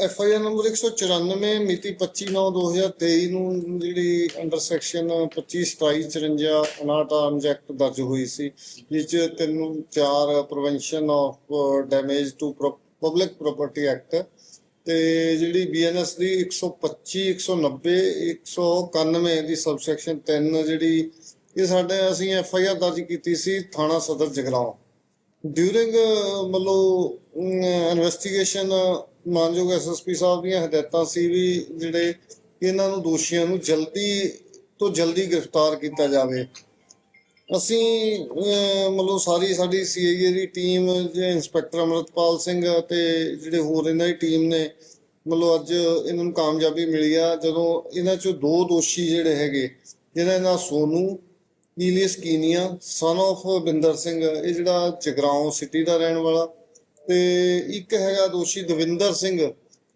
F I R number 194 ਮਿਤੀ 25/9/2023 ਨੂੰ ਜਿਹੜੀ ਅੰਡਰ ਸੈਕਸ਼ਨ 25 27 54 59 ਆਰਮਜ਼ ਐਕਟ ਦਰਜ ਹੋਈ ਸੀ, ਜਿਸ 'ਚ ਤਿੰਨ ਚਾਰ prevention of damage to public property act ਤੇ ਜਿਹੜੀ ਬੀਐਨਐਸ ਦੀ 125 190 191 ਦੀ ਸਬਸੈਕਸ਼ਨ 3 ਜਿਹੜੀ, ਇਹ ਸਾਡੇ ਅਸੀਂ ਐਫ ਆਈ ਆਰ ਦਰਜ ਕੀਤੀ ਸੀ ਥਾਣਾ ਸਦਰ ਜਗਰਾਉਂ। ਡਿਊਰਿੰਗ ਮਤਲਬ ਇਨਵੈਸਟੀਗੇਸ਼ਨ ਮਾਨਯੋਗ ਐਸਐਸਪੀ ਸਾਹਿਬ ਦੀਆਂ ਹਦਾਇਤਾਂ ਸੀ ਵੀ ਜਿਹੜੇ ਇਹਨਾਂ ਨੂੰ ਦੋਸ਼ੀਆਂ ਨੂੰ ਜਲਦੀ ਤੋਂ ਜਲਦੀ ਗ੍ਰਿਫਤਾਰ ਕੀਤਾ ਜਾਵੇ। ਅਸੀਂ ਮਤਲਬ ਸਾਰੀ ਸਾਡੀ ਸੀਆਈਏ ਦੀ ਟੀਮ ਜੇ ਇੰਸਪੈਕਟਰ ਅਮਰਤਪਾਲ ਸਿੰਘ ਅਤੇ ਜਿਹੜੇ ਹੋਰ ਇਹਨਾਂ ਦੀ ਟੀਮ ਨੇ, ਮਤਲਬ ਅੱਜ ਇਹਨਾਂ ਨੂੰ ਕਾਮਯਾਬੀ ਮਿਲੀ ਆ। ਜਦੋਂ ਇਹਨਾਂ ਚੋਂ ਦੋ ਦੋਸ਼ੀ ਜਿਹੜੇ ਹੈਗੇ, ਜਿਹਨਾਂ ਦਾ ਨਾਂ Sonu, alias Kenia son of Binder Singh, ਇਹ ਜਿਹੜਾ ਜਗਰਾਉਂ ਸਿਟੀ ਦਾ ਰਹਿਣ ਵਾਲਾ ਤੇ ਇੱਕ ਹੈਗਾ ਦੋਸ਼ੀ ਦਵਿੰਦਰ ਸਿੰਘ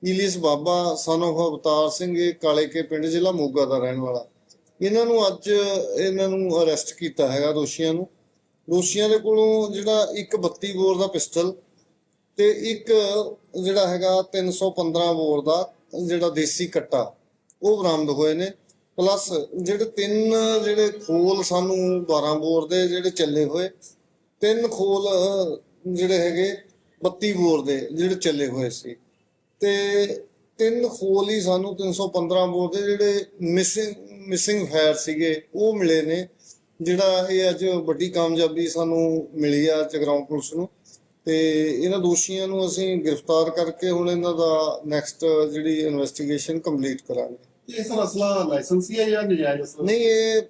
ਈਲੀਅਸ ਬਾਬਾ ਸਨ of ਅਵਤਾਰ ਸਿੰਘ, ਇਹ ਕਾਲੇ ਕੇ ਪਿੰਡ ਜ਼ਿਲ੍ਹਾ ਮੋਗਾ ਦਾ ਰਹਿਣ ਵਾਲਾ। ਇਹਨਾਂ ਨੂੰ ਅੱਜ ਇਹਨਾਂ ਨੂੰ ਅਰੈਸਟ ਕੀਤਾ ਹੈਗਾ ਦੋਸ਼ੀਆਂ ਨੂੰ। ਦੋਸ਼ੀਆਂ ਦੇ ਕੋਲੋਂ ਜਿਹੜਾ ਇੱਕ 32 ਬੋਰ ਦਾ ਪਿਸਟਲ ਤੇ ਇੱਕ ਜਿਹੜਾ ਹੈਗਾ 315 ਬੋਰ ਦਾ ਜਿਹੜਾ ਦੇਸੀ ਕੱਟਾ, ਉਹ ਬਰਾਮਦ ਹੋਏ ਨੇ। ਪਲੱਸ ਜਿਹੜੇ ਤਿੰਨ ਜਿਹੜੇ ਖੋਲ ਸਾਨੂੰ 12 ਬੋਰ ਦੇ ਜਿਹੜੇ ਚੱਲੇ ਹੋਏ, ਤਿੰਨ ਖੋਲ ਜਿਹੜੇ ਹੈਗੇ 32 ਬੋਰ ਦੇ ਜਿਹੜੇ ਚੱਲੇ ਹੋਏ ਸੀ। ਤੇ ਤਿੰਨ ਖੋਲ ਹੀ ਸਾਨੂੰ 315 ਬੋਰ ਦੇ ਜਿਹੜੇ ਮਿਸਿੰਗ ਮਿਸਿੰਗ ਫਾਇਰ ਸੀਗੇ ਉਹ ਮਿਲੇ ਨੇ। ਜਿਹੜਾ ਇਹ ਅੱਜ ਵੱਡੀ ਕਾਮਯਾਬੀ ਸਾਨੂੰ ਮਿਲੀ ਆ ਜਗਰਾਉਂ ਪੁਲਿਸ ਨੂੰ। ਤੇ ਇਹਨਾਂ ਦੋਸ਼ੀਆਂ ਨੂੰ ਅਸੀਂ ਗ੍ਰਿਫਤਾਰ ਕਰਕੇ ਹੁਣ ਇਹਨਾਂ ਦਾ ਨੈਕਸਟ ਜਿਹੜੀ ਇਨਵੈਸਟੀਗੇਸ਼ਨ ਕੰਪਲੀਟ ਕਰਾਂਗੇ। ਇਹ ਸਰ ਅਸਲਾ ਲਾਇਸੈਂਸੀ ਹੈ ਜਾਂ ਨਜਾਇਜ਼ ਅਸਲਾ ਨਹੀਂ ਇਹ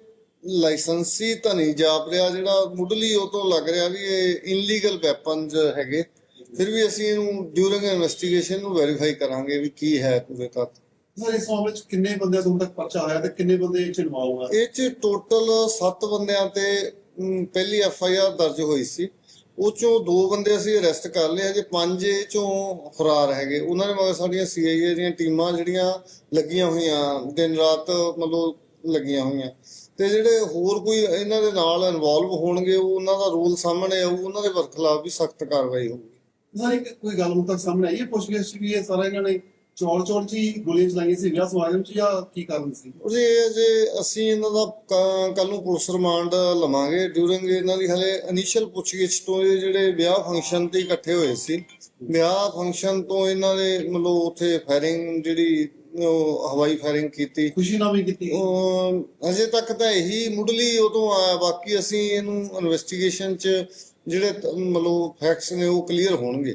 ਲਾਇਸੈਂਸੀ ਤਾਂ ਨਹੀਂ ਜਾਪ ਰਿਹਾ। ਜਿਹੜਾ ਮੁੱਢਲੀ ਉਹ ਤੋਂ ਲੱਗ ਰਿਹਾ ਵੀ ਇਹ ਇਨਲੀਗਲ ਵੈਪਨਸ ਹੈਗੇ। ਫਿਰ ਵੀ ਅਸੀਂ ਇਹਨੂੰ ਡਿਊਰਿੰਗ ਇਨਵੈਸਟੀਗੇਸ਼ਨ ਨੂੰ ਵੈਰੀਫਾਈ ਕਰਾਂਗੇ ਵੀ ਕੀ ਹੈ ਪੂਰੇ ਤੱਤ। ਸਰ ਇਸ ਮਾਮਲੇ ਵਿੱਚ ਕਿੰਨੇ ਬੰਦਿਆਂ ਤੋਂ ਤੱਕ ਪਰਚਾ ਹੋਇਆ ਤੇ ਕਿੰਨੇ ਬੰਦੇ ਇਹ ਚ ਇਨਵੋਲਵ ਆ ਇਹ ਚ ਟੋਟਲ 7 ਬੰਦਿਆਂ ਤੇ ਅਮ, ਪਹਿਲੀ ਐਫ ਆਈ ਆਰ ਦਰਜ ਹੋਈ ਸੀ। ਉਹ ਚੋਂ ਦੋ ਬੰਦੇ ਅਸੀਂ ਅਰੈਸਟ ਕਰ ਲਏ ਹਜੇ ਪੰਜ ਇਹ ਚੋਂ ਫਰਾਰ ਹੈਗੇ। ਉਹਨਾਂ ਦੇ ਮਗਰ ਸਾਡੀਆਂ ਸੀਆਈਏ ਦੀਆਂ ਟੀਮਾਂ ਜਿਹੜੀਆਂ ਲੱਗੀਆਂ ਹੋਈਆਂ ਦਿਨ ਰਾਤ ਮਤਲਬ ਲੱਗੀਆਂ ਹੋਈਆਂ। ਤੇ ਜਿਹੜੇ ਹੋਰ ਕੋਈ ਇਹਨਾਂ ਦੇ ਨਾਲ ਇਨਵੋਲਵ ਹੋਣਗੇ ਉਹ ਉਹਨਾਂ ਦਾ ਰੋਲ ਸਾਹਮਣੇ ਆਊ ਉਹਨਾਂ ਦੇ ਵਰਖਲਾਫ ਵੀ ਸਖਤ ਕਾਰਵਾਈ ਹੋਊਗੀ। ਸਰ ਕੋਈ ਗੱਲ ਹੁਣ ਤੱਕ ਸਾਹਮਣੇ ਆਈ ਹੈ, ਪੁੱਛਗਿੱਛ ਚ ਵੀ ਇਹ ਸਾਰਾ ਇਹਨਾਂ ਨੇ ਚੌੜ ਚੌੜ ਚ ਹੀ ਗੋਲੀਆਂ ਚਲਾਈਆਂ ਸੀ ਵਿਆਹ ਸਮਾਗਮ ਚ ਜਾਂ ਕੀ ਕਾਰਨ ਸੀ? ਉਹਦੇ ਜੇ ਅਸੀਂ ਇਹਨਾਂ ਦਾ ਕੱਲ ਨੂੰ ਪੁਲਿਸ ਰਿਮਾਂਡ ਲਵਾਂਗੇ। ਡਿਊਰਿੰਗ ਇਹਨਾਂ ਦੀ ਹਲੇ ਇਨੀਸ਼ੀਅਲ ਪੁੱਛਗਿੱਛ ਤੋਂ ਇਹ ਜਿਹੜੇ ਵਿਆਹ ਫੰਕਸ਼ਨ ਤੇ ਇਕੱਠੇ ਹੋਏ ਸੀ। ਵਿਆਹ ਫੰਕਸ਼ਨ ਤੋਂ ਇਹਨਾਂ ਦੇ ਮਤਲਬ ਉੱਥੇ ਫਾਇਰਿੰਗ ਜਿਹੜੀ ਉਹ ਹਵਾਈ ਫਾਇਰਿੰਗ ਕੀਤੀ। ਖੁਸ਼ੀ ਨਾਲ ਵੀ ਕੀਤੀ। ਉਹ ਅਜੇ ਤੱਕ ਤਾਂ ਇਹੀ ਮੁੱਢਲੀ ਉਹ ਤੋਂ ਆਇਆ ਬਾਕੀ ਅਸੀਂ ਇਹਨੂੰ ਇਨਵੈਸਟੀਗੇਸ਼ਨ ਚ ਜਿਹੜੇ ਮਤਲਬ ਫੈਕਟਸ ਨੇ ਉਹ ਕਲੀਅਰ ਹੋਣਗੇ।